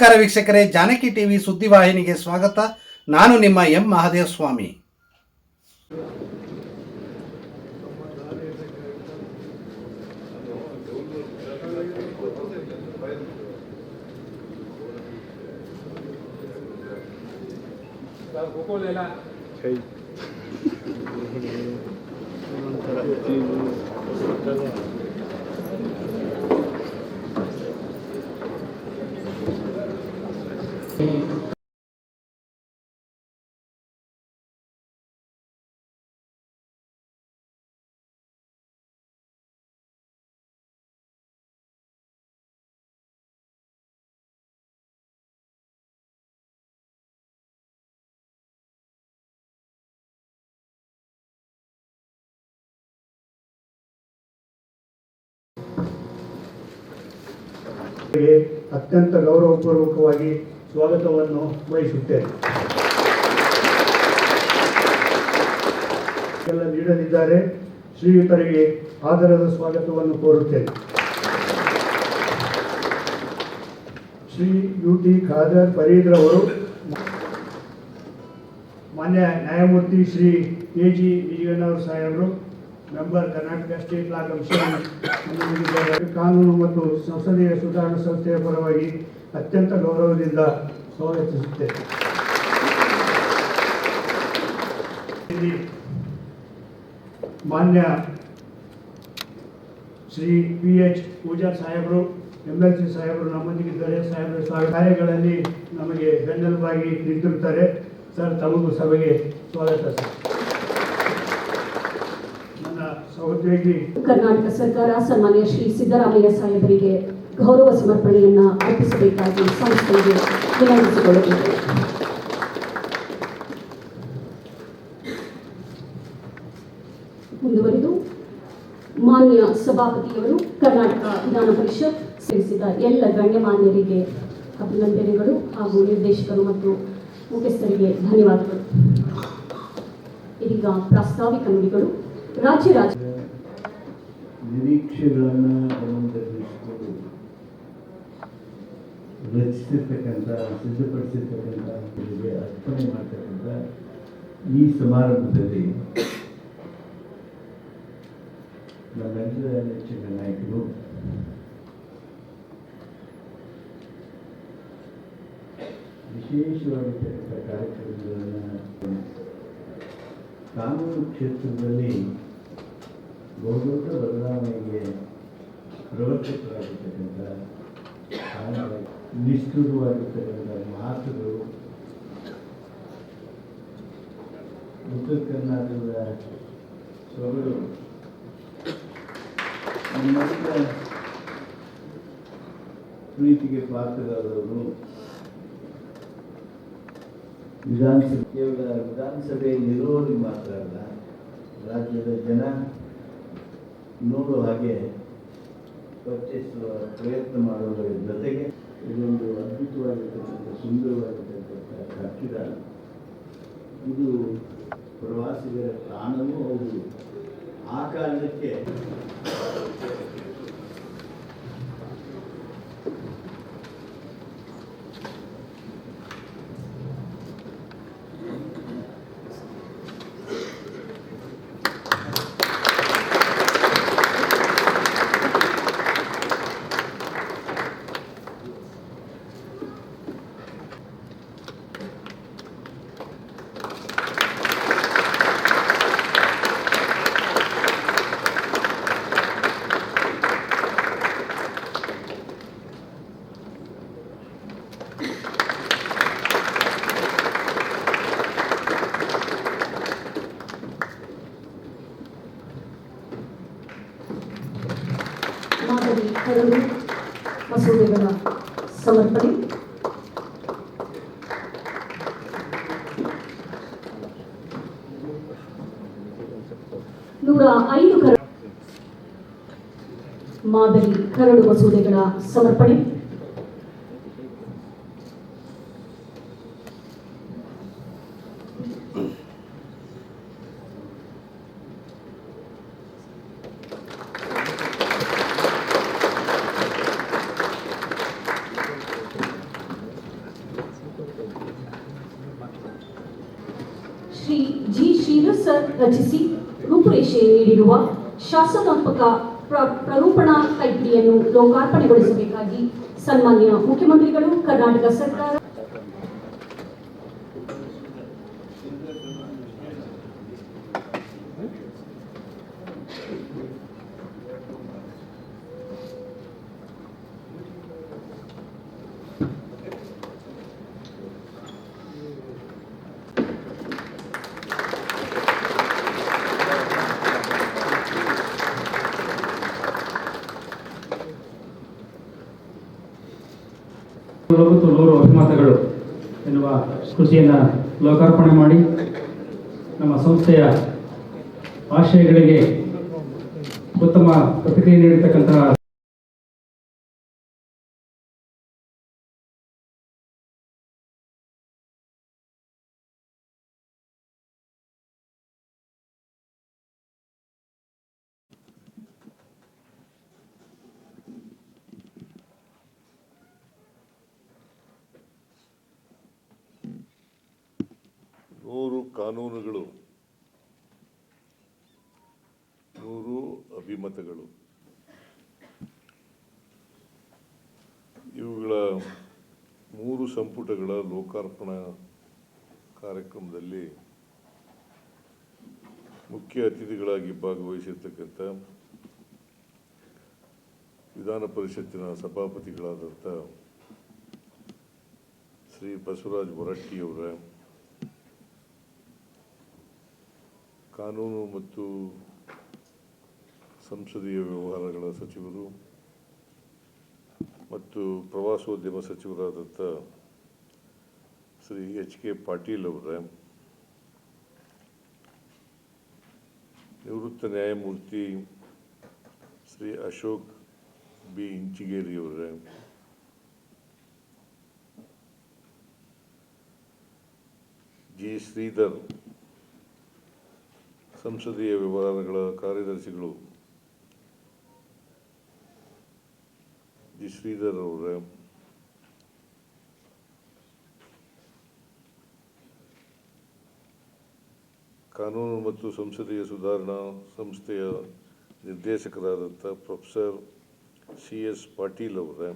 ನಮಸ್ಕಾರ ವೀಕ್ಷಕರೇ ಜಾನಕಿ ಟಿವಿ ಸುದ್ದಿವಾಹಿನಿಗೆ ಸ್ವಾಗತ. ನಾನು ನಿಮ್ಮ ಎಂ ಮಹಾದೇವ ಸ್ವಾಮಿ ಅತ್ಯಂತ ಗೌರವಪೂರ್ವಕವಾಗಿ ಸ್ವಾಗತವನ್ನು ವಹಿಸುತ್ತೇನೆ ಎಲ್ಲ ನೀಡಲಿದ್ದಾರೆ. ಶ್ರೀಯುತರಿಗೆ ಆದರದ ಸ್ವಾಗತವನ್ನು ಕೋರುತ್ತೇನೆ. ಶ್ರೀ ಯು ಟಿ ಖಾದರ್ ಫರೀದ್ರವರು ಮಾನ್ಯ ನ್ಯಾಯಮೂರ್ತಿ ಶ್ರೀ ಎ ಜಿ ವಿಜಯಣ್ಣವ್ರ ಸಾಹೇಬರು, member Karnataka state law commission. ಕಾನೂನು ಮತ್ತು ಸಂಸದೀಯ ಸುಧಾರಣಾ ಸಂಸ್ಥೆಯ ಪರವಾಗಿ ಅತ್ಯಂತ ಗೌರವದಿಂದ ಸ್ವಾಗತಿಸುತ್ತೇನೆ. ಇಲ್ಲಿ ಮಾನ್ಯ ಶ್ರೀ ಪಿ ಎಚ್ ಪೂಜಾ ಸಾಹೇಬರು ಎಂ ಎಲ್ ಸಿ ಸಾಹೇಬರು ನಮ್ಮೊಂದಿಗಿದ್ದಾರೆ. ಸಾಹೇಬರ ಕಾರ್ಯಗಳಲ್ಲಿ ನಮಗೆ ಬೆನ್ನೆಲುಬಾಗಿ ನಿಂತಿರುತ್ತಾರೆ. ಸರ್, ತಮಗೂ ಸಭೆಗೆ ಸ್ವಾಗತ ಸರ್. ನನ್ನ ಸಹೋದ್ಯೋಗಿ ಕರ್ನಾಟಕ ಸರ್ಕಾರ, ಸನ್ಮಾನ್ಯ ಶ್ರೀ ಸಿದ್ದರಾಮಯ್ಯ ಸಾಹೇಬರಿಗೆ ಗೌರವ ಸಮರ್ಪಣೆಯನ್ನು ಅರ್ಪಿಸಬೇಕಾಗಿ ಸಂಸ್ಥೆಗೆ ವಿನಂತಿಸಿಕೊಳ್ಳುತ್ತೇವೆ ಮುಂದುವರೆದು, ಮಾನ್ಯ ಸಭಾಪತಿಯವರು ಕರ್ನಾಟಕ ವಿಧಾನ ಪರಿಷತ್ ಸೇರಿಸಿದ ಎಲ್ಲ ಗಣ್ಯಮಾನ್ಯರಿಗೆ ಅಭಿನಂದನೆಗಳು ಹಾಗೂ ನಿರ್ದೇಶಕರು ಮತ್ತು ಮುಖ್ಯಸ್ಥರಿಗೆ ಧನ್ಯವಾದಗಳು. ಇದೀಗ ಪ್ರಾಸ್ತಾವಿಕ ನುಡಿಗಳು. ರಾಜ್ಯ ರಾಜ ನಿರೀಕ್ಷೆಗಳನ್ನು ರಚಿಸಿರ್ತಕ್ಕಂಥ, ಸಿದ್ಧಪಡಿಸಿರ್ತಕ್ಕಂಥ ಅರ್ಪಣೆ ಮಾಡ್ತಕ್ಕಂಥ ಈ ಸಮಾರಂಭದಲ್ಲಿ ನಮ್ಮೆಲ್ಲರ ನೆಚ್ಚಿನ ನಾಯಕರು ವಿಶೇಷವಾಗಿರ್ತಕ್ಕಂಥ ಕಾರ್ಯಕ್ರಮಗಳನ್ನು ಕಾನೂನು ಕ್ಷೇತ್ರದಲ್ಲಿ ಬಹುದೊಡ್ಡ ಬದಲಾವಣೆಗೆ ಪ್ರವರ್ತಕರಾಗಿರ್ತಕ್ಕಂಥ ನಿಷ್ಠುರವಾಗಿರ್ತಕ್ಕಂಥ ಮಾತುಗಳು ಉತ್ತರ ಕರ್ನಾಟಕದ ಸೊಗಡು ಪ್ರೀತಿಗೆ ಪಾತ್ರರಾದವರು ವಿಧಾನಸಭೆ, ಕೇವಲ ವಿಧಾನಸಭೆಯಲ್ಲಿರೋರಿಗೆ ಮಾತ್ರ ಅಲ್ಲ, ರಾಜ್ಯದ ಜನ ನೋಡುವ ಹಾಗೆ ಪರಿಚಯಿಸುವ ಪ್ರಯತ್ನ ಮಾಡುವುದರ ಜೊತೆಗೆ ಇದೊಂದು ಅದ್ಭುತವಾಗಿರ್ತಕ್ಕಂಥ ಸುಂದರವಾಗಿರ್ತಕ್ಕಂಥ ಕಟ್ಟಿದ ಇದು ಪ್ರವಾಸಿಗರ ತಾಣವೂ ಹೌದು. ಆ ಕಾರಣಕ್ಕೆ ಮಾದರಿ ಕರಡು ಮಸೂದೆಗಳ ಸಮರ್ಪಣೆ ನೂರ ಐದು ಕರ ಮಾದರಿ ಕರಡು ಮಸೂದೆಗಳ ಸಮರ್ಪಣೆ. ಶಾಸನಾತ್ಮಕ ಪ್ರ- ಪ್ರರೂಪಣಾ ಕೈಪಿಡಿಯನ್ನು ಲೋಕಾರ್ಪಣೆಗೊಳಿಸಬೇಕಾಗಿ ಸನ್ಮಾನ್ಯ ಮುಖ್ಯಮಂತ್ರಿಗಳು ಕರ್ನಾಟಕ ಸರ್ಕಾರ ನೂರು ಮತ್ತು ನೂರು ಅಭಿಮತಗಳು ಎನ್ನುವ ಕೃತಿಯನ್ನು ಲೋಕಾರ್ಪಣೆ ಮಾಡಿ ನಮ್ಮ ಸಂಸ್ಥೆಯ ಆಶಯಗಳಿಗೆ ಉತ್ತಮ ಪ್ರತಿಕ್ರಿಯೆ ನೀಡಿರ್ತಕ್ಕಂತಹ ನೂರು ಕಾನೂನುಗಳು ನೂರು ಅಭಿಮತಗಳು ಇವುಗಳ ಮೂರು ಸಂಪುಟಗಳ ಲೋಕಾರ್ಪಣಾ ಕಾರ್ಯಕ್ರಮದಲ್ಲಿ ಮುಖ್ಯ ಅತಿಥಿಗಳಾಗಿ ಭಾಗವಹಿಸಿರ್ತಕ್ಕಂಥ ವಿಧಾನ ಪರಿಷತ್ತಿನ ಸಭಾಪತಿಗಳಾದಂಥ ಶ್ರೀ ಬಸವರಾಜ್ ಹೊರಟ್ಟಿಯವರ ಕಾನೂನು ಮತ್ತು ಸಂಸದೀಯ ವ್ಯವಹಾರಗಳ ಸಚಿವರು ಮತ್ತು ಪ್ರವಾಸೋದ್ಯಮ ಸಚಿವರಾದಂಥ ಶ್ರೀ ಎಚ್ ಕೆ ಪಾಟೀಲ್ ಅವರ, ನಿವೃತ್ತ ನ್ಯಾಯಮೂರ್ತಿ ಶ್ರೀ ಅಶೋಕ್ ಬಿ. ಇಂಚಿಗೇರಿಯವರ ಜಿ. ಶ್ರೀಧರ್, ಸಂಸದೀಯ ವ್ಯವಹಾರಗಳ ಕಾರ್ಯದರ್ಶಿಗಳು, ಜಿ. ಶ್ರೀಧರ್ ಅವರ ಕಾನೂನು ಮತ್ತು ಸಂಸದೀಯ ಸುಧಾರಣಾ ಸಂಸ್ಥೆಯ ನಿರ್ದೇಶಕರಾದಂಥ ಪ್ರೊಫೆಸರ್ ಸಿ ಎಸ್ ಪಾಟೀಲ್ ಅವರ,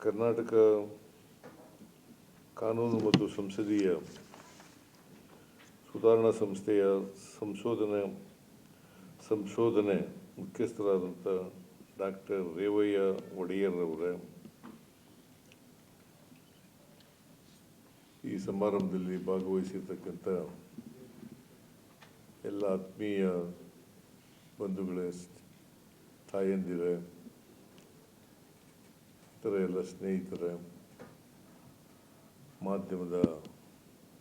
ಕರ್ನಾಟಕ ಕಾನೂನು ಮತ್ತು ಸಂಸದೀಯ ಸುಧಾರಣಾ ಸಂಸ್ಥೆಯ ಸಂಶೋಧನೆ ಸಂಶೋಧನೆ ಮುಖ್ಯಸ್ಥರಾದಂಥ ಡಾಕ್ಟರ್ ರೇವಯ್ಯ ಒಡೆಯರ್ ಅವರ ಈ ಸಮಾರಂಭದಲ್ಲಿ ಭಾಗವಹಿಸಿರ್ತಕ್ಕಂಥ ಎಲ್ಲ ಆತ್ಮೀಯ ಬಂಧುಗಳೇ, ತಾಯಂದಿರೇ, ಇತರ ಎಲ್ಲ ಸ್ನೇಹಿತರೇ, ಮಾಧ್ಯಮದ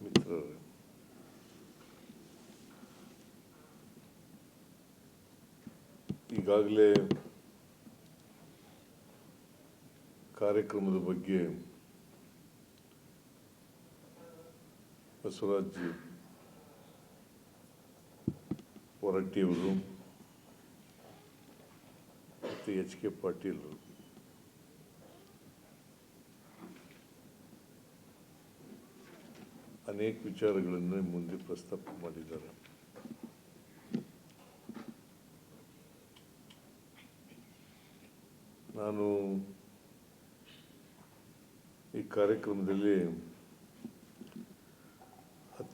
ಮಿತ್ರರೇ, ಈಗಾಗಲೇ ಕಾರ್ಯಕ್ರಮದ ಬಗ್ಗೆ ಬಸವರಾಜ್ ಹೊರಟ್ಟಿಯವರು ಮತ್ತು ಎಚ್ ಕೆ ಪಾಟೀಲ್ ಅನೇಕ ವಿಚಾರಗಳನ್ನು ಮುಂದೆ ಪ್ರಸ್ತಾಪ ಮಾಡಿದ್ದಾರೆ. ನಾನು ಈ ಕಾರ್ಯಕ್ರಮದಲ್ಲಿ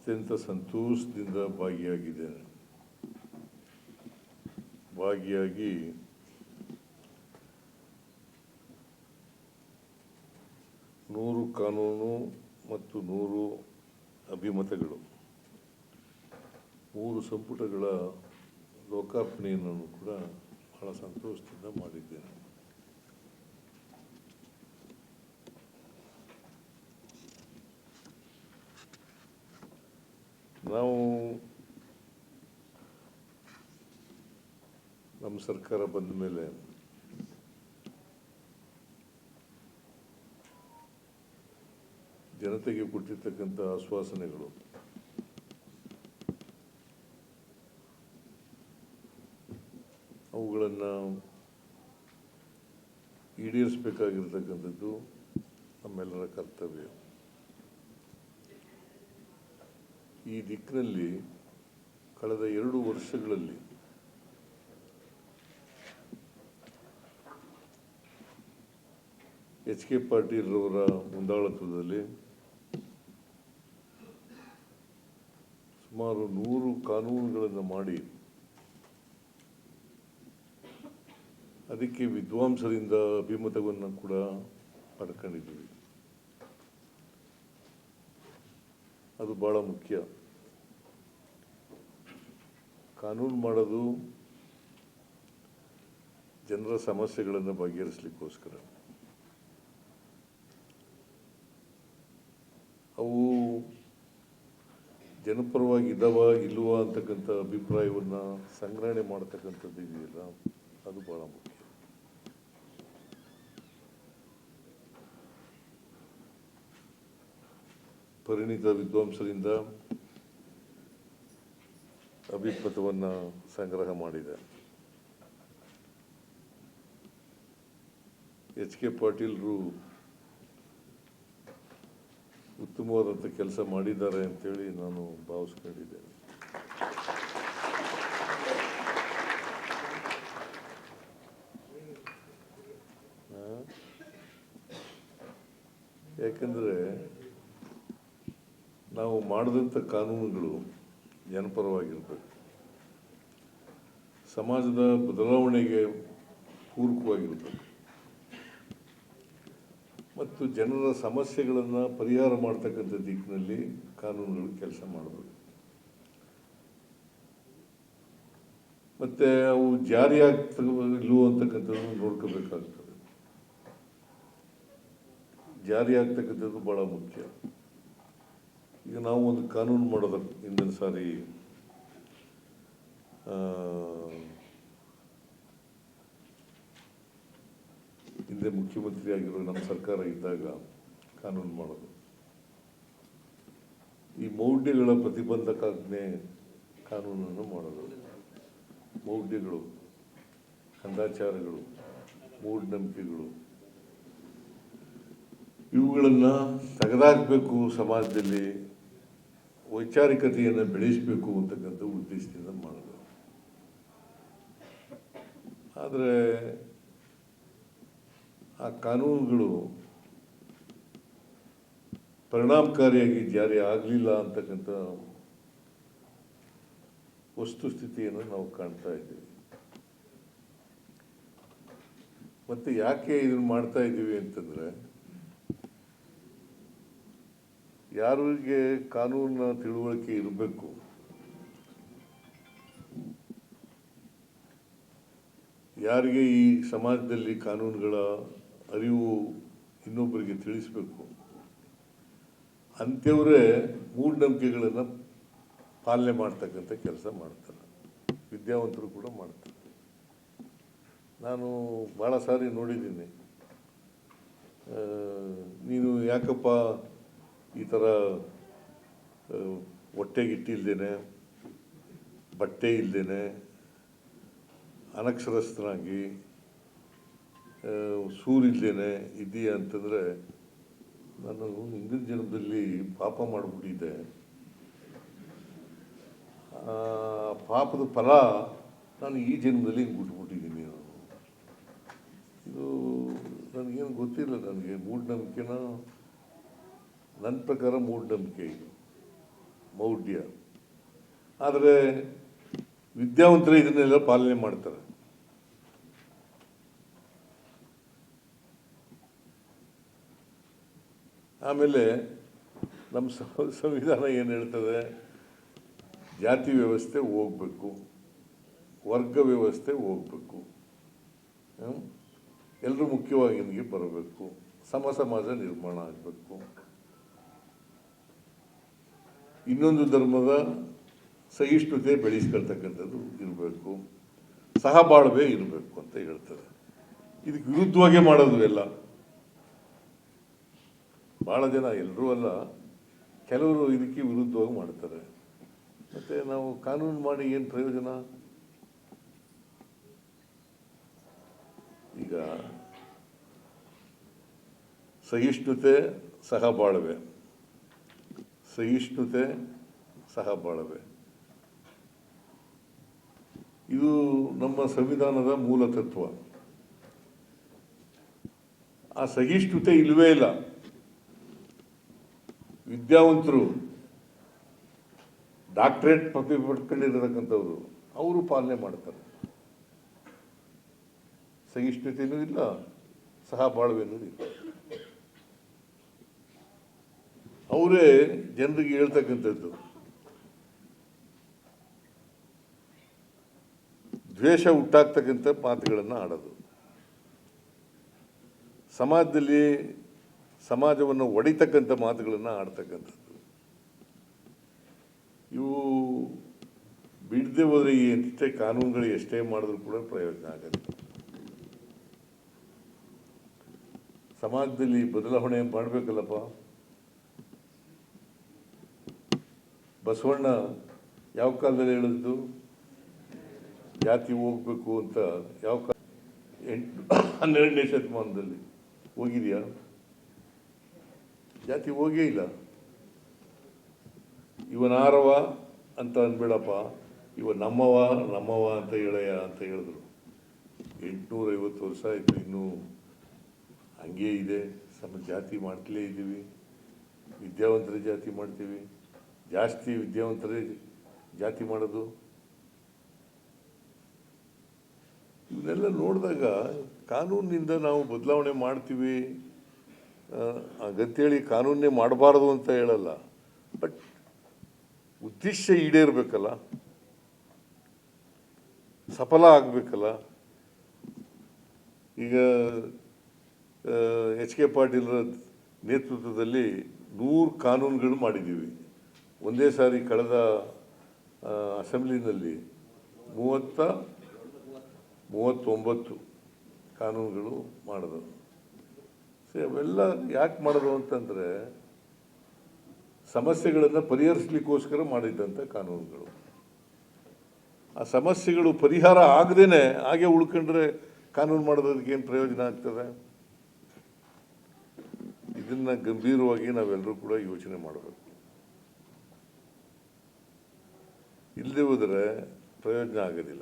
ಅತ್ಯಂತ ಸಂತೋಷದಿಂದ ಭಾಗಿಯಾಗಿದ್ದೇನೆ. ಭಾಗಿಯಾಗಿ ನೂರು ಕಾನೂನು ಮತ್ತು ನೂರು ಅಭಿಮತಗಳು, ಮೂರು ಸಂಪುಟಗಳ ಲೋಕಾರ್ಪಣೆಯನ್ನು ಕೂಡ ಬಹಳ ಸಂತೋಷದಿಂದ ಮಾಡಿದ್ದೇನೆ. ನಾವು ನಮ್ಮ ಸರ್ಕಾರ ಬಂದ ಮೇಲೆ ಜನತೆಗೆ ಕೊಟ್ಟಿರ್ತಕ್ಕಂಥ ಆಶ್ವಾಸನೆಗಳು ಅವುಗಳನ್ನು ಈಡೇರಿಸಬೇಕಾಗಿರ್ತಕ್ಕಂಥದ್ದು ನಮ್ಮೆಲ್ಲರ ಕರ್ತವ್ಯ. ಈ ದಿಕ್ಕಿನಲ್ಲಿ ಕಳೆದ ಎರಡು ವರ್ಷಗಳಲ್ಲಿ ಎಚ್ ಕೆ ಪಾಟೀಲ್ರವರ ಮುಂದಾಳತ್ವದಲ್ಲಿ ಸುಮಾರು ನೂರು ಕಾನೂನುಗಳನ್ನು ಮಾಡಿ ಅದಕ್ಕೆ ವಿದ್ವಾಂಸರಿಂದ ಅಭಿಮತವನ್ನು ಕೂಡ ಪಡ್ಕೊಂಡಿದ್ದೀವಿ. ಅದು ಭಾಳ ಮುಖ್ಯ. ಕಾನೂನು ಮಾಡೋದು ಜನರ ಸಮಸ್ಯೆಗಳನ್ನು ಬಗೆಹರಿಸಲಿಕ್ಕೋಸ್ಕರ. ಅವು ಜನಪರವಾಗಿ ಇದ್ದಾವ ಇಲ್ವಾ ಅಂತಕ್ಕಂಥ ಅಭಿಪ್ರಾಯವನ್ನು ಸಂಗ್ರಹಣೆ ಮಾಡ್ತಕ್ಕಂಥದ್ದು ಇದೆಯಲ್ಲ ಅದು ಭಾಳ ಮುಖ್ಯ. ಪರಿಣಿತ ವಿದ್ವಾಂಸರಿಂದ ಅಭಿಮತವನ್ನು ಸಂಗ್ರಹ ಮಾಡಿದೆ ಎಚ್ ಕೆ ಪಾಟೀಲ್ರು ಉತ್ತಮವಾದಂಥ ಕೆಲಸ ಮಾಡಿದ್ದಾರೆ ಅಂತೇಳಿ ನಾನು ಭಾವಿಸ್ಕೊಂಡಿದ್ದೇನೆ? ಯಾಕಂದರೆ ನಾವು ಮಾಡಿದಂಥ ಕಾನೂನುಗಳು ಜನಪರವಾಗಿರ್ಬೇಕು. ಸಮಾಜದ ಬದಲಾವಣೆಗೆ ಪೂರಕವಾಗಿರಬೇಕು. ಮತ್ತು ಜನರ ಸಮಸ್ಯೆಗಳನ್ನು ಪರಿಹಾರ ಮಾಡ್ತಕ್ಕಂಥ ದಿಕ್ಕಿನಲ್ಲಿ ಕಾನೂನುಗಳು ಕೆಲಸ ಮಾಡಬೇಕು. ಮತ್ತು ಅವು ಜಾರಿ ಆಗ್ತವೋ ಇಲ್ಲವೋ ಅಂತಕ್ಕಂಥದ್ದು ನೋಡ್ಕೋಬೇಕಾಗ್ತದೆ. ಜಾರಿ ಆಗ್ತಕ್ಕಂಥದ್ದು ಭಾಳ ಮುಖ್ಯ. ಈಗ ನಾವು ಒಂದು ಕಾನೂನು ಮಾಡೋದ ಹಿಂದಿನ ಸಾರಿ ಹಿಂದೆ ಮುಖ್ಯಮಂತ್ರಿ ಆಗಿರೋ ನಮ್ಮ ಸರ್ಕಾರ ಇದ್ದಾಗ ಕಾನೂನು ಮಾಡೋದು. ಈ ಮೌಢ್ಯಗಳ ಪ್ರತಿಬಂಧಕಾಜ್ಞೆ ಕಾನೂನನ್ನು ಮಾಡೋದು. ಮೌಢ್ಯಗಳು ಕಂದಾಚಾರಗಳು ಮೂಢನಂಬಿಕೆಗಳು. ಇವುಗಳನ್ನು ತೆಗೆದಾಕಬೇಕು ಸಮಾಜದಲ್ಲಿ ವೈಚಾರಿಕತೆಯನ್ನು ಬೆಳೆಸಬೇಕು ಅಂತಕ್ಕಂಥ ಉದ್ದೇಶದಿಂದ ಮಾಡೋದು ಆದರೆ ಆ ಕಾನೂನುಗಳು ಪರಿಣಾಮಕಾರಿಯಾಗಿ ಜಾರಿ ಆಗಲಿಲ್ಲ ಅಂತಕ್ಕಂಥ ವಸ್ತುಸ್ಥಿತಿಯನ್ನು ನಾವು ಕಾಣ್ತಾ ಇದ್ದೀವಿ. ಮತ್ತು ಯಾಕೆ ಇದನ್ನು ಮಾಡ್ತಾ ಇದ್ದೀವಿ ಅಂತಂದರೆ ಯಾರಿಗೆ ಕಾನೂನಿನ ತಿಳುವಳಿಕೆ ಇರಬೇಕು? ಯಾರಿಗೆ ಈ ಸಮಾಜದಲ್ಲಿ ಕಾನೂನುಗಳ ಅರಿವು ಇನ್ನೊಬ್ಬರಿಗೆ ತಿಳಿಸಬೇಕು? ಅಂಥವರೇ ಮೂಢನಂಬಿಕೆಗಳನ್ನು ಪಾಲನೆ ಮಾಡ್ತಕ್ಕಂಥ ಕೆಲಸ ಮಾಡ್ತಾರೆ. ವಿದ್ಯಾವಂತರು ಕೂಡ ಮಾಡ್ತಾರೆ. ನಾನು ಭಾಳ ಸಾರಿ ನೋಡಿದ್ದೀನಿ. ನೀನು ಯಾಕಪ್ಪ ಈ ಥರ ಹೊಟ್ಟೆಗಿಟ್ಟಿಲ್ದೇನೆ, ಬಟ್ಟೆ ಇಲ್ದೇನೆ, ಅನಕ್ಷರಸ್ಥನಾಗಿ ಸೂರಿಲ್ದೇನೆ ಇದೆಯಾ ಅಂತಂದರೆ, ನಾನು ಹಿಂದಿನ ಜನ್ಮದಲ್ಲಿ ಪಾಪ ಮಾಡಿಬಿಟ್ಟಿದ್ದೆ. ಪಾಪದ ಫಲ ನಾನು ಈ ಜನ್ಮದಲ್ಲಿ ಹಿಂಗೆ ಬಿಟ್ಬಿಟ್ಟಿದ್ದೀನಿ ಇದು ನನಗೇನು ಗೊತ್ತಿಲ್ಲ ನನಗೆ ಮೂಢನಂಬಿಕೆನ ನನ್ನ ಪ್ರಕಾರ ಮೂಢನಂಬಿಕೆ ಇದು. ಮೌಢ್ಯ. ಆದರೆ ವಿದ್ಯಾವಂತರು ಇದನ್ನೆಲ್ಲ ಪಾಲನೆ ಮಾಡ್ತಾರೆ. ಆಮೇಲೆ ನಮ್ಮ ಸಂವಿಧಾನ ಏನು ಹೇಳ್ತದೆ? ಜಾತಿ ವ್ಯವಸ್ಥೆ ಹೋಗ್ಬೇಕು. ವರ್ಗ ವ್ಯವಸ್ಥೆ ಹೋಗ್ಬೇಕು. ಎಲ್ಲರೂ ಮುಖ್ಯವಾಗಿ ನಿಮಗೆ ಬರಬೇಕು. ಸಮ ಸಮಾಜ ನಿರ್ಮಾಣ ಆಗಬೇಕು. ಇನ್ನೊಂದು ಧರ್ಮದ ಸಹಿಷ್ಣುತೆ ಬೆಳೆಸ್ಕೊಳ್ತಕ್ಕಂಥದ್ದು ಇರಬೇಕು. ಸಹಬಾಳ್ವೆ ಇರಬೇಕು ಅಂತ ಹೇಳ್ತಾರೆ. ಇದಕ್ಕೆ ವಿರುದ್ಧವಾಗೇ ಮಾಡೋದು ಎಲ್ಲ. ಭಾಳ ಜನ ಎಲ್ಲರೂ ಅಲ್ಲ, ಕೆಲವರು ಇದಕ್ಕೆ ವಿರುದ್ಧವಾಗಿ ಮಾಡ್ತಾರೆ. ಮತ್ತು ನಾವು ಕಾನೂನು ಮಾಡಿ ಏನು ಪ್ರಯೋಜನ? ಈಗ ಸಹಿಷ್ಣುತೆ, ಸಹಬಾಳ್ವೆ. ಸಹಿಷ್ಣುತೆ ಸಹ ಬಾಳವೆ. ಇದು ನಮ್ಮ ಸಂವಿಧಾನದ ಮೂಲ ತತ್ವ. ಆ ಸಹಿಷ್ಣುತೆ ಇಲ್ಲವೇ ಇಲ್ಲ. ವಿದ್ಯಾವಂತರು ಡಾಕ್ಟ್ರೇಟ್ ಪದವಿ ಪಡ್ಕೊಂಡಿರತಕ್ಕಂಥವ್ರು, ಅವರು ಪಾಲನೆ ಮಾಡ್ತಾರೆ. ಸಹಿಷ್ಣುತೆಯೂ ಇಲ್ಲ, ಸಹ ಬಾಳ್ವೆನೂ ಇಲ್ಲ. ಅವರೇ ಜನರಿಗೆ ಹೇಳ್ತಕ್ಕಂಥದ್ದು. ದ್ವೇಷ ಹುಟ್ಟಾಗ್ತಕ್ಕಂಥ ಮಾತುಗಳನ್ನು ಆಡೋದು. ಸಮಾಜದಲ್ಲಿ ಸಮಾಜವನ್ನು ಒಡಿತಕ್ಕಂಥ ಮಾತುಗಳನ್ನು ಆಡ್ತಕ್ಕಂಥದ್ದು. ಇವು ಬಿಡದೆ ಹೋದರೆ ಎಷ್ಟೇ ಕಾನೂನುಗಳು ಎಷ್ಟೇ ಮಾಡಿದ್ರು ಕೂಡ ಪ್ರಯೋಜನ ಆಗಲ್ಲ. ಸಮಾಜದಲ್ಲಿ ಬದಲಾವಣೆ ಮಾಡಬೇಕಲ್ಲಪ್ಪ. ಬಸವಣ್ಣ ಯಾವ ಕಾಲದಲ್ಲಿ ಹೇಳಿದ್ದು? ಜಾತಿ ಹೋಗ್ಬೇಕು ಅಂತ ಯಾವ ಕಾಲ? ಎಂಟು, ಹನ್ನೆರಡನೇ ಶತಮಾನದಲ್ಲಿ. ಹೋಗಿದೆಯಾ? ಜಾತಿ ಹೋಗೇ ಇಲ್ಲ. ಇವನಾರವ ಅಂತ ಅನ್ಬೇಡಪ್ಪ ಇವ ನಮ್ಮವ ನಮ್ಮವ ಅಂತ ಹೇಳಯ್ಯ ಅಂತ ಹೇಳಿದ್ರು. ಎಂಟುನೂರೈವತ್ತು ವರ್ಷ ಆಯಿತು. ಇನ್ನೂ ಹಂಗೇ ಇದೆ. ಸಮ ಜಾತಿ ಮಾಡ್ತಲೇ ಇದ್ದೀವಿ. ವಿದ್ಯಾವಂತರ ಜಾತಿ ಮಾಡ್ತೀವಿ. ಜಾಸ್ತಿ ವಿದ್ಯಾವಂತರೇ ಜಾತಿ ಮಾಡೋದು. ಇವನ್ನೆಲ್ಲ ನೋಡಿದಾಗ ಕಾನೂನಿನಿಂದ ನಾವು ಬದಲಾವಣೆ ಮಾಡ್ತೀವಿ. ಹೇಳಿ ಕಾನೂನೇ ಮಾಡಬಾರ್ದು ಅಂತ ಹೇಳಲ್ಲ. ಬಟ್ ಉದ್ದೇಶ ಈಡೇರಬೇಕಲ್ಲ. ಸಫಲ ಆಗಬೇಕಲ್ಲ. ಈಗ ಎಚ್ ಕೆ ಪಾಟೀಲ್ರ ನೇತೃತ್ವದಲ್ಲಿ ನೂರು ಕಾನೂನುಗಳು ಮಾಡಿದ್ದೀವಿ. ಒಂದೇ ಸಾರಿ ಕಳೆದ ಅಸೆಂಬ್ಲಿನಲ್ಲಿ ಮೂವತ್ತ, ಮೂವತ್ತೊಂಬತ್ತು ಕಾನೂನುಗಳು ಮಾಡಿದ್ರು ಸರಿ ಅವೆಲ್ಲ ಯಾಕೆ ಮಾಡೋದು ಅಂತಂದರೆ ಸಮಸ್ಯೆಗಳನ್ನು ಪರಿಹರಿಸಲಿಕ್ಕೋಸ್ಕರ ಮಾಡಿದ್ದಂಥ ಕಾನೂನುಗಳು. ಆ ಸಮಸ್ಯೆಗಳು ಪರಿಹಾರ ಆಗದೇನೆ ಹಾಗೆ ಉಳ್ಕೊಂಡ್ರೆ ಕಾನೂನು ಮಾಡೋದಕ್ಕೆ ಏನು ಪ್ರಯೋಜನ ಆಗ್ತದೆ? ಇದನ್ನು ಗಂಭೀರವಾಗಿ ನಾವೆಲ್ಲರೂ ಕೂಡ ಯೋಚನೆ ಮಾಡಬೇಕು. ಇಲ್ಲದೆ ಹೋದರೆ ಪ್ರಯೋಜನ ಆಗೋದಿಲ್ಲ.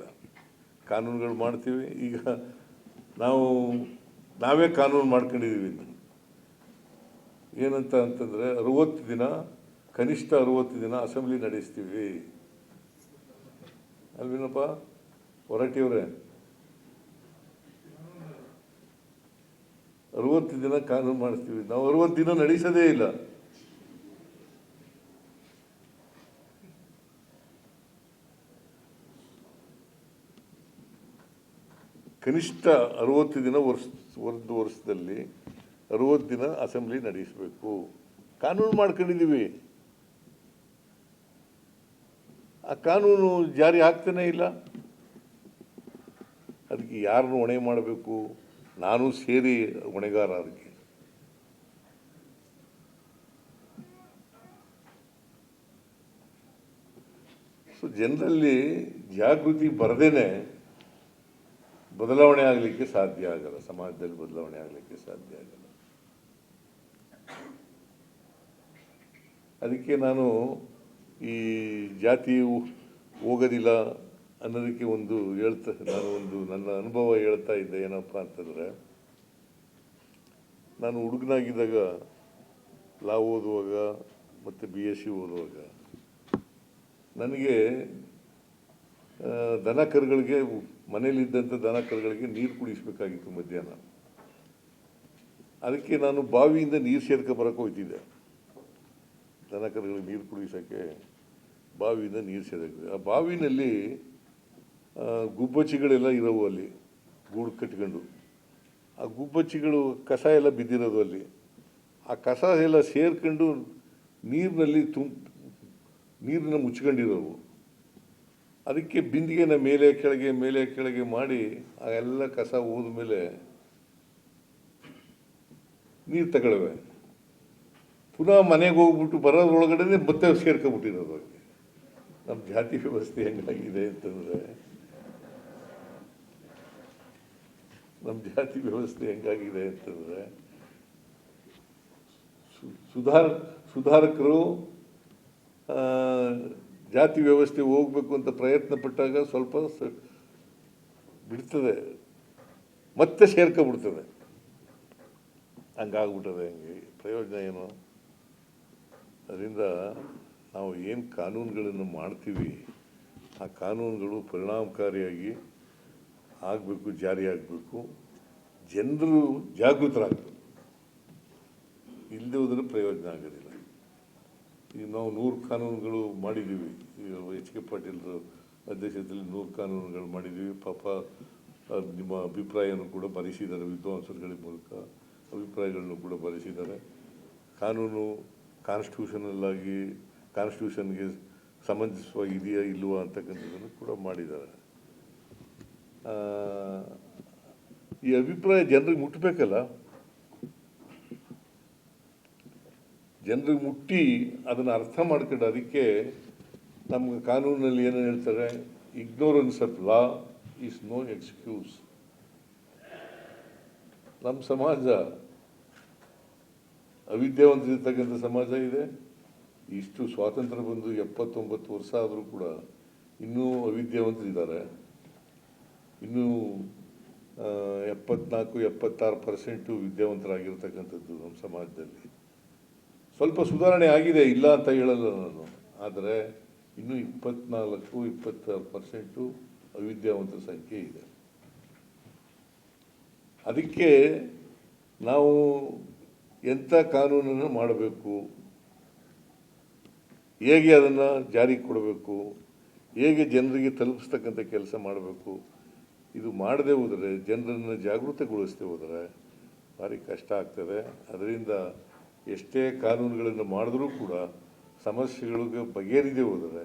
ಕಾನೂನುಗಳು ಮಾಡ್ತೀವಿ, ಈಗ ನಾವು, ನಾವೇ ಕಾನೂನು ಮಾಡ್ಕೊಂಡಿದ್ದೀವಿ. ಏನಂತ ಅಂತಂದರೆ ಅರುವತ್ತು ದಿನ, ಕನಿಷ್ಠ ಅರುವತ್ತು ದಿನ ಅಸೆಂಬ್ಲಿ ನಡೆಸ್ತೀವಿ. ಅಲ್ವೇನಪ್ಪ? ಹೊರಟಿಯವ್ರೆ ಅರುವತ್ತು ದಿನ ಕಾನೂನು ಮಾಡಿಸ್ತೀವಿ. ನಾವು ಅರುವತ್ತು ದಿನ ನಡೆಸೋದೇ ಇಲ್ಲ. ಕನಿಷ್ಠ ಅರುವತ್ತು ದಿನ ವರ್ಷ, ಒಂದು ವರ್ಷದಲ್ಲಿ ಅರುವತ್ತು ದಿನ ಅಸೆಂಬ್ಲಿ ನಡೆಸಬೇಕು. ಕಾನೂನು ಮಾಡ್ಕೊಂಡಿದ್ದೀವಿ. ಆ ಕಾನೂನು ಜಾರಿ ಆಗ್ತಾನೇ ಇಲ್ಲ. ಅದಕ್ಕೆ ಯಾರನ್ನು ಹೊಣೆ ಮಾಡಬೇಕು? ನಾನು ಸೇರಿ ಹೊಣೆಗಾರ ಅದಕ್ಕೆ ಸೊ, ಜನರಲ್ಲಿ ಜಾಗೃತಿ ಬರದೇನೆ ಬದಲಾವಣೆ ಆಗಲಿಕ್ಕೆ ಸಾಧ್ಯ ಆಗಲ್ಲ. ಸಮಾಜದಲ್ಲಿ ಬದಲಾವಣೆ ಆಗಲಿಕ್ಕೆ ಸಾಧ್ಯ ಆಗಲ್ಲ. ಅದಕ್ಕೆ ನಾನು ಈ ಜಾತಿ ಹೋಗೋದಿಲ್ಲ ಅನ್ನೋದಕ್ಕೆ ಒಂದು ಹೇಳ್ತಾ, ನಾನು ಒಂದು ನನ್ನ ಅನುಭವ ಹೇಳ್ತಾ ಇದ್ದೆ. ಏನಪ್ಪ ಅಂತಂದರೆ, ನಾನು ಹುಡುಗನಾಗಿದ್ದಾಗ ಲಾ ಓದುವಾಗ ಮತ್ತು ಬಿ ಎಸ್ ಸಿ ಓದುವಾಗ ನನಗೆ ದನ ಕರುಗಳಿಗೆ ಮನೇಲಿದ್ದಂಥ ದನ ಕರುಗಳಿಗೆ ನೀರು ಕುಡಿಸಬೇಕಾಗಿತ್ತು ಮಧ್ಯಾಹ್ನ. ಅದಕ್ಕೆ ನಾನು ಬಾವಿಯಿಂದ ನೀರು ಸೇರ್ಕೊ ಬರಕ್ಕೆ ಹೋಗ್ತಿದ್ದೆ ದನ ಕರುಗಳಿಗೆ ನೀರು ಕುಡಿಸೋಕ್ಕೆ ಬಾವಿಯಿಂದ ನೀರು ಸೇರಕ್ಕೆ ಆ ಬಾವಿನಲ್ಲಿ ಗುಬ್ಬಚ್ಚಿಗಳೆಲ್ಲ ಇರೋವು ಅಲ್ಲಿ, ಗೂಡು ಕಟ್ಕೊಂಡು ಆ ಗುಬ್ಬಚ್ಚಿಗಳು ಕಸ ಎಲ್ಲ ಬಿದ್ದಿರೋದು ಅಲ್ಲಿ. ಆ ಕಸ ಎಲ್ಲ ಸೇರ್ಕೊಂಡು ನೀರಿನಲ್ಲಿ ತುಂಬ ನೀರನ್ನ ಮುಚ್ಕೊಂಡಿರೋವು. ಅದಕ್ಕೆ ಬಿಂದಿಗೆನ ಮೇಲೆ ಕೆಳಗೆ ಮೇಲೆ ಕೆಳಗೆ ಮಾಡಿ ಆ ಎಲ್ಲ ಕಸ ಹೋದ್ಮೇಲೆ ನೀರು ತಗೊಳ್ವೆ ಪುನಃ ಮನೆಗೆ ಹೋಗ್ಬಿಟ್ಟು ಬರೋದ್ರೊಳಗಡೆ ಮತ್ತೆ ಸೇರ್ಕೊಬಿಟ್ಟಿರೋದು ನಮ್ಮ ಜಾತಿ ವ್ಯವಸ್ಥೆ ಹೆಂಗಾಗಿದೆ ಅಂತಂದರೆ. ನಮ್ಮ ಜಾತಿ ವ್ಯವಸ್ಥೆ ಹೆಂಗಾಗಿದೆ ಅಂತಂದರೆ ಸುಧಾರ, ಸುಧಾರಕರು ಜಾತಿ ವ್ಯವಸ್ಥೆ ಹೋಗಬೇಕು ಅಂತ ಪ್ರಯತ್ನ ಪಟ್ಟಾಗ ಸ್ವಲ್ಪ ಬಿಡ್ತದೆ. ಮತ್ತೆ ಸೇರ್ಕೊಬಿಡ್ತದೆ ಹಂಗಾಗ್ಬಿಟ್ಟದೆ ಹಂಗೆ. ಪ್ರಯೋಜನ ಏನು? ಅದರಿಂದ ನಾವು ಏನು ಕಾನೂನುಗಳನ್ನು ಮಾಡ್ತೀವಿ, ಆ ಕಾನೂನುಗಳು ಪರಿಣಾಮಕಾರಿಯಾಗಿ ಆಗಬೇಕು ಜಾರಿಯಾಗಬೇಕು ಜನರು ಜಾಗೃತರಾಗಬೇಕು. ಇಲ್ಲದೆ ಹೋದ್ರೆ ಪ್ರಯೋಜನ ಆಗೋದಿಲ್ಲ. ಈಗ ನಾವು ನೂರು ಕಾನೂನುಗಳು ಮಾಡಿದ್ದೀವಿ. ಈಗ ಎಚ್ ಕೆ ಪಾಟೀಲ್ರ ಅಧ್ಯಕ್ಷತೆಯಲ್ಲಿ ನೂರು ಕಾನೂನುಗಳು ಮಾಡಿದ್ದೀವಿ. ಪಾಪ ನಿಮ್ಮ ಅಭಿಪ್ರಾಯವನ್ನು ಕೂಡ ಬರೆಸಿದ್ದಾರೆ, ವಿದ್ವಾಂಸರುಗಳ ಮೂಲಕ ಅಭಿಪ್ರಾಯಗಳನ್ನು ಕೂಡ ಬರೆಸಿದ್ದಾರೆ. ಕಾನೂನು ಕಾನ್ಸ್ಟಿಟ್ಯೂಷನಲ್ಲಾಗಿ, ಕಾನ್ಸ್ಟಿಟ್ಯೂಷನ್ಗೆ ಸಮಂಜಸವಾಗಿ ಇದೆಯಾ, ಇಲ್ವಾ ಅಂತಕ್ಕಂಥದ್ದನ್ನು ಕೂಡ ಮಾಡಿದ್ದಾರೆ. ಈ ಅಭಿಪ್ರಾಯ ಜನರಿಗೆ ಮುಟ್ಟಬೇಕಲ್ಲ ಜನರಿಗೆ ಮುಟ್ಟಿ ಅದನ್ನು ಅರ್ಥ ಮಾಡ್ಕೊಂಡು ಅದಕ್ಕೆ ನಮ್ಗೆ ಕಾನೂನಲ್ಲಿ ಏನು ಹೇಳ್ತಾರೆ ignorance of law is no excuse ನಮ್ಮ ಸಮಾಜ ಅವಿದ್ಯಾವಂತರಿರ್ತಕ್ಕಂಥ ಸಮಾಜ ಇದೆ. ಇಷ್ಟು ಸ್ವಾತಂತ್ರ್ಯ ಬಂದು ಎಪ್ಪತ್ತೊಂಬತ್ತು ವರ್ಷ ಆದರೂ ಕೂಡ ಇನ್ನೂ ಅವಿದ್ಯಾವಂತರಿದ್ದಾರೆ. ಇನ್ನೂ ಎಪ್ಪತ್ನಾಲ್ಕು, ಎಪ್ಪತ್ತಾರು ಪರ್ಸೆಂಟು ವಿದ್ಯಾವಂತರಾಗಿರ್ತಕ್ಕಂಥದ್ದು ನಮ್ಮ ಸಮಾಜದಲ್ಲಿ. ಸ್ವಲ್ಪ ಸುಧಾರಣೆ ಆಗಿದೆ, ಇಲ್ಲ ಅಂತ ಹೇಳಲ್ಲ ನಾನು. ಆದರೆ ಇನ್ನೂ ಇಪ್ಪತ್ನಾಲ್ಕು, ಇಪ್ಪತ್ತಾರು ಪರ್ಸೆಂಟು ಅವಿದ್ಯಾವಂತರ ಸಂಖ್ಯೆ ಇದೆ. ಅದಕ್ಕೆ ನಾವು ಎಂಥ ಕಾನೂನನ್ನು ಮಾಡಬೇಕು? ಹೇಗೆ ಅದನ್ನು ಜಾರಿಗೆ ಕೊಡಬೇಕು? ಹೇಗೆ ಜನರಿಗೆ ತಲುಪಿಸ್ತಕ್ಕಂಥ ಕೆಲಸ ಮಾಡಬೇಕು? ಇದು ಮಾಡದೆ ಹೋದರೆ, ಜನರನ್ನು ಜಾಗೃತಗೊಳಿಸದೆ ಹೋದರೆ ಭಾರಿ ಕಷ್ಟ ಆಗ್ತದೆ. ಅದರಿಂದ ಎಷ್ಟೇ ಕಾನೂನುಗಳನ್ನು ಮಾಡಿದ್ರೂ ಕೂಡ ಸಮಸ್ಯೆಗಳಿಗೆ ಬಗೆಹರಿದೇ ಹೋದರೆ,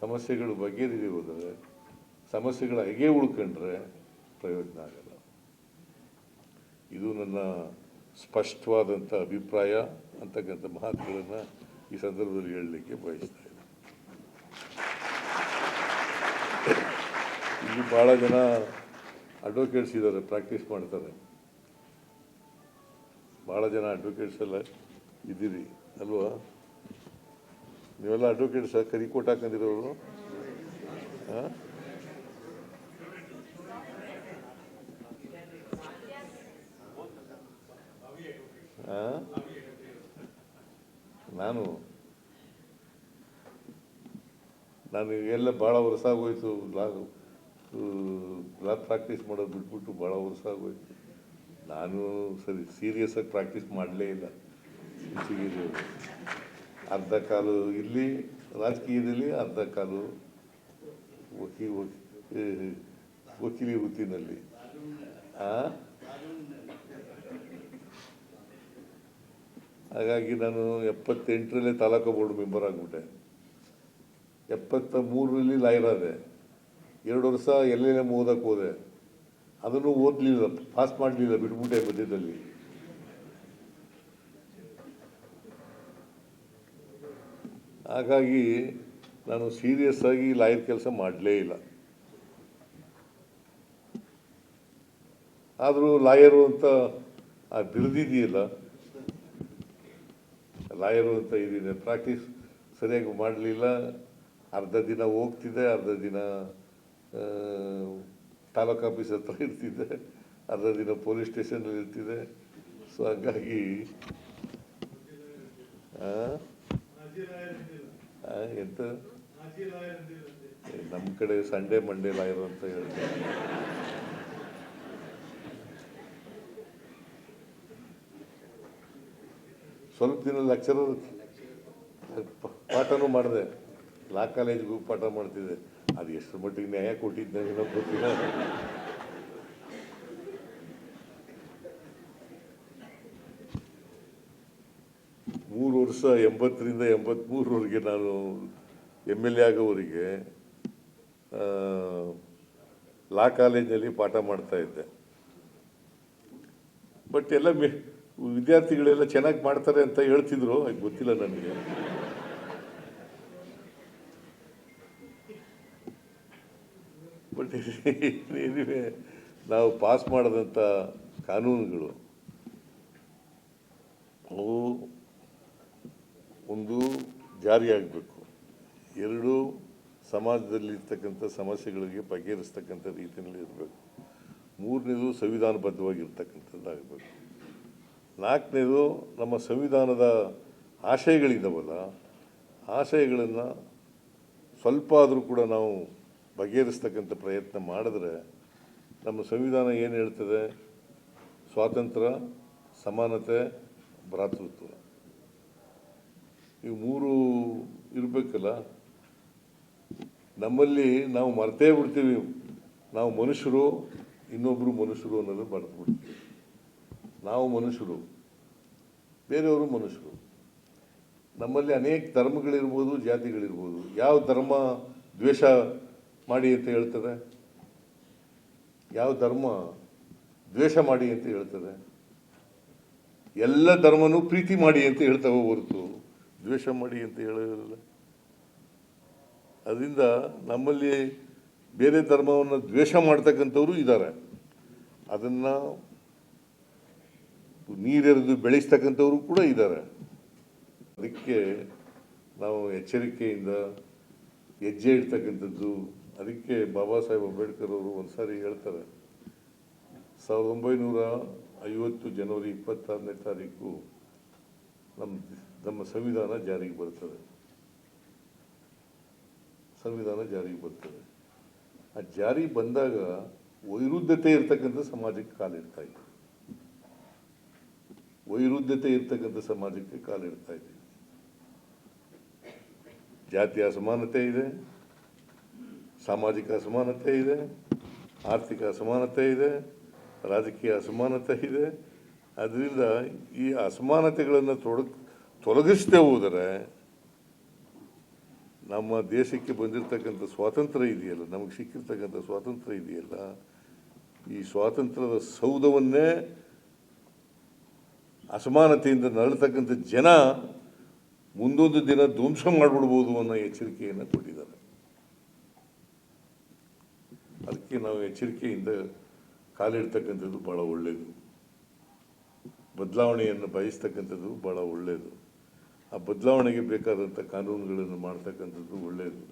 ಸಮಸ್ಯೆಗಳು ಬಗೆಹರಿದೇ ಹೋದರೆ, ಸಮಸ್ಯೆಗಳ ಹೇಗೆ ಉಳ್ಕೊಂಡ್ರೆ ಪ್ರಯೋಜನ ಆಗಲ್ಲ. ಇದು ನನ್ನ ಸ್ಪಷ್ಟವಾದಂಥ ಅಭಿಪ್ರಾಯ ಅಂತಕ್ಕಂಥ ಮಾತುಗಳನ್ನು ಈ ಸಂದರ್ಭದಲ್ಲಿ ಹೇಳಲಿಕ್ಕೆ ಬಯಸ್ತಾ ಇದ್ದೀನಿ. ಇಲ್ಲಿ ಭಾಳ ಜನ ಅಡ್ವೊಕೇಟ್ಸ್ ಇದ್ದಾರೆ ಪ್ರಾಕ್ಟೀಸ್ ಮಾಡ್ತಾರೆ. ಭಾಳ ಜನ ಅಡ್ವೊಕೇಟ್ಸ್ ಎಲ್ಲ ಇದ್ದೀರಿ, ಅಲ್ವಾ? ನೀವೆಲ್ಲ ಅಡ್ವೊಕೇಟ್ಸ್ ಕರಿ ಕೋಟ್ ಹಾಕೊಂಡಿರೋರು ಹಾಂ? ನಾನು ನಾನು ಎಲ್ಲ ಭಾಳ ವರ್ಷ ಆಗೋಯ್ತು ಲಾ ಲಾ ಪ್ರಾಕ್ಟೀಸ್ ಮಾಡೋದು ಬಿಟ್ಬಿಟ್ಟು ಭಾಳ ವರ್ಷ ಆಗೋಯ್ತು. ನಾನು ಸರಿ ಸೀರಿಯಸ್ ಆಗಿ ಪ್ರಾಕ್ಟೀಸ್ ಮಾಡಲೇ ಇಲ್ಲ. ಅರ್ಧ ಕಾಲು ಇಲ್ಲಿ, ರಾಜಕೀಯದಲ್ಲಿ ಅರ್ಧ ಕಾಲು ವಕೀ, ವಕೀ- ವಕೀಲಿ ವೃತ್ತಿನಲ್ಲಿ ಹಾಗಾಗಿ ನಾನು ಎಪ್ಪತ್ತೆಂಟರಲ್ಲೇ ತಾಲೂಕು ಬೋರ್ಡ್ ಮೆಂಬರ್ ಆಗಿಬಿಟ್ಟೆ. ಎಪ್ಪತ್ತ ಮೂರರಲ್ಲಿ ಲಾಯರ್ ಆದೆ. ಎರಡು ವರ್ಷ ಎಲ್ಲೆಲ್ಲ ಓದಕ್ಕೆ ಹೋದೆ. ಅದನ್ನು ಓದಲಿಲ್ಲ ಪಾಸ್ ಮಾಡಲಿಲ್ಲ, ಬಿಟ್ಬಿಟ್ಟೆ ಮಧ್ಯದಲ್ಲಿ. ಹಾಗಾಗಿ ನಾನು ಸೀರಿಯಸ್ ಆಗಿ ಲಾಯರ್ ಕೆಲಸ ಮಾಡಲೇ ಇಲ್ಲ. ಆದರೂ ಲಾಯರು ಅಂತ, ಆ ಬಿರುದಿದೆಯಲ್ಲ ಲಾಯರು ಅಂತ ಇದೀನಿ ಪ್ರಾಕ್ಟೀಸ್ ಸರಿಯಾಗಿ ಮಾಡಲಿಲ್ಲ. ಅರ್ಧ ದಿನ ಹೋಗ್ತಿದ್ದೆ ಅರ್ಧ ದಿನ ತಾಲೂಕು ಆಫೀಸ್ ಹತ್ರ ಇರ್ತಿದ್ದೆ. ಅರ್ಧ ದಿನ ಪೊಲೀಸ್ ಸ್ಟೇಷನಲ್ಲಿ ಇರ್ತಿದೆ. ಸೊ ಹಂಗಾಗಿ ಎಂತ? ನಮ್ಮ ಕಡೆ ಸಂಡೇ ಮಂಡೇ ಲಾಯರ್ ಅಂತ ಹೇಳ್ತಾರೆ. ಸ್ವಲ್ಪ ದಿನ ಲೆಕ್ಚರರ್ ಪಾಠನೂ ಮಾಡಿದೆ. ಲಾ ಕಾಲೇಜ್ಗೂ ಪಾಠ ಮಾಡ್ತಿದ್ದೆ. ಅದು ಎಷ್ಟು ಮಟ್ಟಿಗೆ ನ್ಯಾಯ ಕೊಟ್ಟಿದ್ದೆ ಏನೋ ಗೊತ್ತಿಲ್ಲ. ಎಂಬತ್ತರಿಂದ ಎಂಬತ್ತ್ಮೂರವರೆಗೆ ನಾನು ಎಂ ಎಲ್ ಎ ಆಗೋವರೆಗೆ ಲಾ ಕಾಲೇಜಿನಲ್ಲಿ ಪಾಠ ಮಾಡ್ತಾ ಇದ್ದೆ. ಬಟ್ ಎಲ್ಲ ಮೆ, ವಿದ್ಯಾರ್ಥಿಗಳೆಲ್ಲ ಚೆನ್ನಾಗಿ ಮಾಡ್ತಾರೆ ಅಂತ ಹೇಳ್ತಿದ್ರು ಅದು ಗೊತ್ತಿಲ್ಲ ನನಗೆ. ಬಟ್ ಏನಿವೆ ನಾವು ಪಾಸ್ ಮಾಡಿದಂಥ ಕಾನೂನುಗಳು. ಅವು ಒಂದು ಜಾರಿಯಾಗಬೇಕು. ಎರಡೂ ಸಮಾಜದಲ್ಲಿರ್ತಕ್ಕಂಥ ಸಮಸ್ಯೆಗಳಿಗೆ ಬಗೆಹರಿಸ್ತಕ್ಕಂಥ ರೀತಿಯಲ್ಲಿ ಇರಬೇಕು. ಮೂರನೇದು ಸಂವಿಧಾನಬದ್ಧವಾಗಿರ್ತಕ್ಕಂಥದ್ದಾಗಬೇಕು. ನಾಲ್ಕನೇದು ನಮ್ಮ ಸಂವಿಧಾನದ ಆಶಯಗಳಿದ್ದಾವಲ್ಲ ಆಶಯಗಳನ್ನು ಸ್ವಲ್ಪ ಆದರೂ ಕೂಡ ನಾವು ಬಗೆಹರಿಸ್ತಕ್ಕಂಥ ಪ್ರಯತ್ನ ಮಾಡಿದ್ರೆ ನಮ್ಮ ಸಂವಿಧಾನ ಏನು ಹೇಳ್ತದೆ? ಸ್ವಾತಂತ್ರ್ಯ, ಸಮಾನತೆ, ಭ್ರಾತೃತ್ವ. ಇವು ಮೂರು ಇರಬೇಕಲ್ಲ? ನಮ್ಮಲ್ಲಿ ನಾವು ಮರ್ತೇ ಬಿಡ್ತೀವಿ. ನಾವು ಮನುಷ್ಯರು ಇನ್ನೊಬ್ಬರು ಮನುಷ್ಯರು ಅನ್ನೋದು ಮರೆತು ನಾವು ಮನುಷ್ಯರು, ಬೇರೆಯವರು ಮನುಷ್ಯರು. ನಮ್ಮಲ್ಲಿ ಅನೇಕ ಧರ್ಮಗಳಿರ್ಬೋದು, ಜಾತಿಗಳಿರ್ಬೋದು. ಯಾವ ಧರ್ಮ ದ್ವೇಷ ಮಾಡಿ ಅಂತ ಹೇಳ್ತದೆ? ಯಾವ ಧರ್ಮ ದ್ವೇಷ ಮಾಡಿ ಅಂತ ಹೇಳ್ತದೆ? ಎಲ್ಲ ಧರ್ಮನೂ ಪ್ರೀತಿ ಮಾಡಿ ಅಂತ ಹೇಳ್ತವೆ ಹೊರತು. ದ್ವೇಷ ಮಾಡಿ ಅಂತ ಹೇಳೋದಿಲ್ಲ. ಅದರಿಂದ ನಮ್ಮಲ್ಲಿ ಬೇರೆ ಧರ್ಮವನ್ನು ದ್ವೇಷ ಮಾಡ್ತಕ್ಕಂಥವರು ಇದ್ದಾರೆ ಅದನ್ನು ನೀರೆರೆದು ಬೆಳೆಸ್ತಕ್ಕಂಥವರು ಕೂಡ ಇದ್ದಾರೆ ಅದಕ್ಕೆ ನಾವು ಎಚ್ಚರಿಕೆಯಿಂದ ಹೆಜ್ಜೆ ಇಡ್ತಕ್ಕಂಥದ್ದು, ಅದಕ್ಕೆ ಬಾಬಾ ಸಾಹೇಬ್ ಅಂಬೇಡ್ಕರ್ ಅವರು ಒಂದು ಸಾರಿ ಹೇಳ್ತಾರೆ. ಸಾವಿರದ ಒಂಬೈನೂರ ಐವತ್ತು ಜನವರಿ ಇಪ್ಪತ್ತಾರನೇ ತಾರೀಕು ನಮ್ಮ ನಮ್ಮ ಸಂವಿಧಾನ ಜಾರಿಗೆ ಬರ್ತದೆ. ಸಂವಿಧಾನ ಜಾರಿಗೆ ಬರ್ತದೆ. ಆ ಜಾರಿ ಬಂದಾಗ ವೈರುದ್ಧತೆ ಇರ್ತಕ್ಕಂಥ ಸಮಾಜಕ್ಕೆ ಕಾಲಿಡ್ತಾ ಇದೆ. ವೈರುದ್ಧತೆ ಇರ್ತಕ್ಕಂಥ ಸಮಾಜಕ್ಕೆ ಕಾಲಿಡ್ತಾ ಇದೆ. ಜಾತಿ ಅಸಮಾನತೆ ಇದೆ. ಸಾಮಾಜಿಕ ಅಸಮಾನತೆ ಇದೆ. ಆರ್ಥಿಕ ಅಸಮಾನತೆ ಇದೆ. ರಾಜಕೀಯ ಅಸಮಾನತೆ ಇದೆ. ಅದರಿಂದ ಈ ಅಸಮಾನತೆಗಳನ್ನು ತೊಡಗ್ ತೊಲಗಿಸದೆ ಹೋದರೆ ನಮ್ಮ ದೇಶಕ್ಕೆ ಬಂದಿರತಕ್ಕಂಥ ಸ್ವಾತಂತ್ರ್ಯ ಇದೆಯಲ್ಲ, ನಮಗೆ ಸಿಕ್ಕಿರ್ತಕ್ಕಂಥ ಸ್ವಾತಂತ್ರ್ಯ ಇದೆಯಲ್ಲ, ಈ ಸ್ವಾತಂತ್ರ್ಯದ ಸೌಧವನ್ನೇ ಅಸಮಾನತೆಯಿಂದ ನರಳತಕ್ಕಂಥ ಜನ ಮುಂದೊಂದು ದಿನ ಧ್ವಂಸ ಮಾಡಿಬಿಡ್ಬೋದು ಅನ್ನೋ ಎಚ್ಚರಿಕೆಯನ್ನು ಕೊಟ್ಟಿದ್ದಾರೆ. ಅದಕ್ಕೆ ನಾವು ಎಚ್ಚರಿಕೆಯಿಂದ ಕಾಲಿಡ್ತಕ್ಕಂಥದ್ದು ಭಾಳ ಒಳ್ಳೆಯದು ಬದಲಾವಣೆಯನ್ನು ಬಯಸ್ತಕ್ಕಂಥದ್ದು ಭಾಳ ಒಳ್ಳೆಯದು ಆ ಬದಲಾವಣೆಗೆ ಬೇಕಾದಂಥ ಕಾನೂನುಗಳನ್ನು ಮಾಡ್ತಕ್ಕಂಥದ್ದು ಒಳ್ಳೆಯದು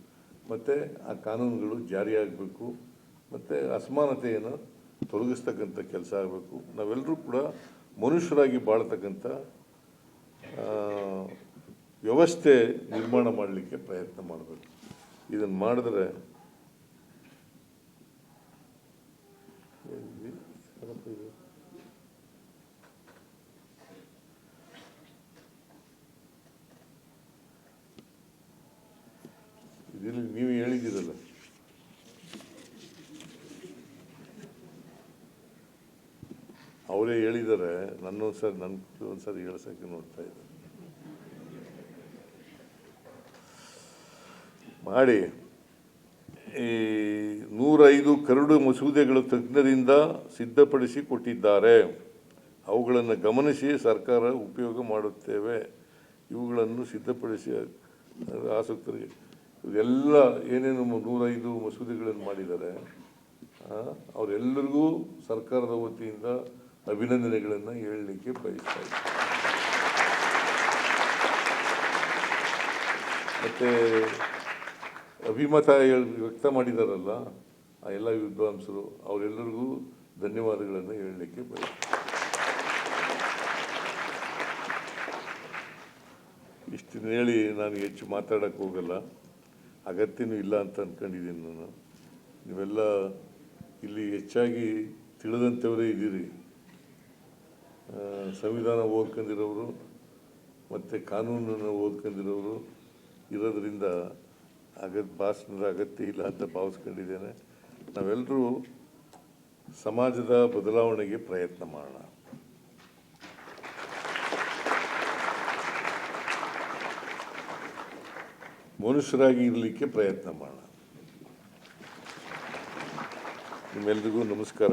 ಮತ್ತು ಆ ಕಾನೂನುಗಳು ಜಾರಿಯಾಗಬೇಕು ಮತ್ತು ಅಸಮಾನತೆಯನ್ನು ತೊಲಗಿಸ್ತಕ್ಕಂಥ ಕೆಲಸ ಆಗಬೇಕು. ನಾವೆಲ್ಲರೂ ಕೂಡ ಮನುಷ್ಯರಾಗಿ ಬಾಳ್ತಕ್ಕಂಥ ವ್ಯವಸ್ಥೆ ನಿರ್ಮಾಣ ಮಾಡಲಿಕ್ಕೆ ಪ್ರಯತ್ನ ಮಾಡಬೇಕು. ಇದನ್ನು ಮಾಡಿದ್ರೆ ಇದು? ಇದರಲ್ಲಿ ನೀವು ಹೇಳಿದ್ದೀರಲ್ಲ ಅವರೇ ಹೇಳಿದ್ದಾರೆ ನನ್ನೊಂದ್ಸರಿ ನನ್ನ ಒಂದ್ಸರಿ ಹೇಳ್ಸೋಕ್ಕೆ ನೋಡ್ತಾ ಇದ್ದಾರೆ. ಮಾಡಿ, ಈ ನೂರೈದು ಕರಡು ಮಸೂದೆಗಳು ತಜ್ಞರಿಂದ ಸಿದ್ಧಪಡಿಸಿ ಕೊಟ್ಟಿದ್ದಾರೆ. ಅವುಗಳನ್ನು ಗಮನಿಸಿ ಸರ್ಕಾರ ಉಪಯೋಗ ಮಾಡುತ್ತೇವೆ. ಇವುಗಳನ್ನು ಸಿದ್ಧಪಡಿಸಿ, ಆಸಕ್ತರಿಗೆ ಇದೆಲ್ಲ ಏನೇನು ನೂರೈದು ಮಸೂದೆಗಳನ್ನು ಮಾಡಿದ್ದಾರೆ ಅವರೆಲ್ಲರಿಗೂ ಸರ್ಕಾರದ ವತಿಯಿಂದ ಅಭಿನಂದನೆಗಳನ್ನು ಹೇಳಲಿಕ್ಕೆ ಬಯಸ್ತಾ ಇದ್ದೀನಿ. ಮತ್ತು ಅಭಿಮತ ಹೇಳ್- ವ್ಯಕ್ತ ಮಾಡಿದಾರಲ್ಲ, ಆ ಎಲ್ಲ ವಿದ್ವಾಂಸರು, ಅವರೆಲ್ಲರಿಗೂ ಧನ್ಯವಾದಗಳನ್ನು ಹೇಳಲಿಕ್ಕೆ ಬಯಸ್ತೀನಿ ಇಷ್ಟನ್ನು ಹೇಳಿ ನಾನು ಹೆಚ್ಚು ಮಾತಾಡೋಕ್ಕೆ ಹೋಗಲ್ಲ. ಅಗತ್ಯನೂ ಇಲ್ಲ ಅಂತ ಅಂದ್ಕೊಂಡಿದ್ದೀನಿ ನಾನು. ನೀವೆಲ್ಲ ಇಲ್ಲಿ ಹೆಚ್ಚಾಗಿ ತಿಳಿದಂಥವರೇ ಇದ್ದೀರಿ. ಸಂವಿಧಾನ ಓದ್ಕೊಂಡಿರೋರು ಮತ್ತು ಕಾನೂನನ್ನು ಓದ್ಕೊಂಡಿರೋರು ಇರೋದರಿಂದ ಅಗತ್ ಭಾಷಣದ ಅಗತ್ಯ ಇಲ್ಲ ಅಂತ ಭಾವಿಸ್ಕೊಂಡಿದ್ದೇನೆ. ನಾವೆಲ್ಲರೂ ಸಮಾಜದ ಬದಲಾವಣೆಗೆ ಪ್ರಯತ್ನ ಮಾಡೋಣ. ಮನುಷ್ಯರಾಗಿ ಇರಲಿಕ್ಕೆ ಪ್ರಯತ್ನ ಮಾಡೋಣ. ನಿಮ್ಮೆಲ್ರಿಗೂ ನಮಸ್ಕಾರ.